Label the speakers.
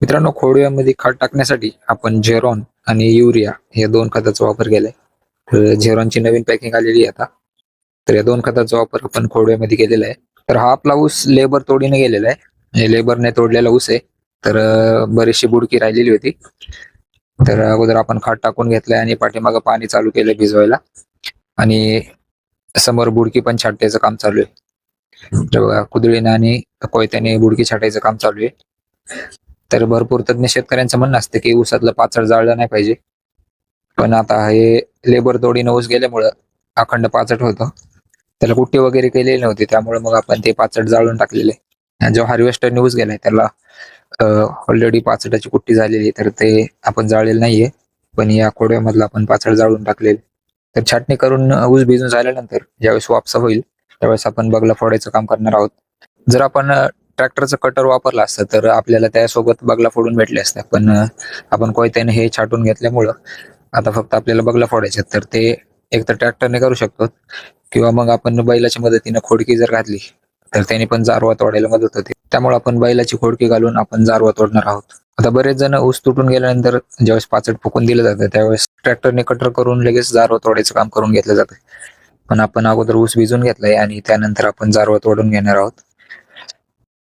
Speaker 1: मित्रांनो खोडव्यामध्ये खत टाकण्यासाठी आपण झेरॉन आणि युरिया या दोन खताचा वापर केलाय. तर झेरॉनची नवीन पॅकिंग आलेली आहे आता. तर या दोन खताचा वापर आपण खोडव्यामध्ये केलेला आहे. तर हा आपला ऊस लेबर तोडीने गेलेला आहे. म्हणजे लेबरने तोडलेला ऊस आहे. तर बरीचशी बुडकी राहिलेली होती. तर अगोदर आपण खाट टाकून घेतलंय आणि पाठीमागं पाणी चालू केलंय भिजवायला. आणि समोर बुडकी पण छाटायचं काम चालू आहे. तर कुदळीने आणि कोयत्याने बुडकी छाटायचं काम चालू आहे. तर भरपूर तज्ञ शेतकऱ्यांचं म्हणणं असतं की ऊसातलं पाचड जाळलं नाही पाहिजे. पण आता हे लेबर तोडीनं ऊस गेल्यामुळं अखंड पाचट होतं. त्याला कुट्टी वगैरे केलेली नव्हती त्यामुळे मग आपण ते पाचट जाळून टाकलेले. जो हार्वेस्टरने ऊस गेलाय त्याला ऑलरेडी पाचटाची कुट्टी झालेली तर ते आपण जाळलेलं नाहीये. पण या खोड्यामधलं आपण पाचड जाळून टाकलेले. तर छाटणी करून ऊस भिजून झाल्यानंतर ज्यावेळेस वापसा होईल त्यावेळेस आपण बगला फोडायचं काम करणार आहोत. जर आपण ट्रॅक्टरचं कटर वापरलं असतं तर आपल्याला त्यासोबत बगला फोडून भेटले असतात. पण आपण कोयत्याने हे छाटून घेतल्यामुळं आता फक्त आपल्याला बगला फोडायचे तर ते एक तर ट्रॅक्टरने करू शकतो किंवा मग आपण बैलाच्या मदतीने खोडकी जर घातली तर त्याने पण जारवा तोडायला मदत होते. त्यामुळे आपण बैलाची खोडकी घालून आपण जारवा तोडणार आहोत. आता बरेच जण ऊस तुटून गेल्यानंतर ज्यावेळेस पाचट फुकून दिलं जातं त्यावेळेस ट्रॅक्टरने कटर करून लगेच जारवा तोडायचं काम करून घेतलं जातं. पण आपण अगोदर ऊस भिजून घेतलाय आणि त्यानंतर आपण जारवा तोडून घेणार आहोत.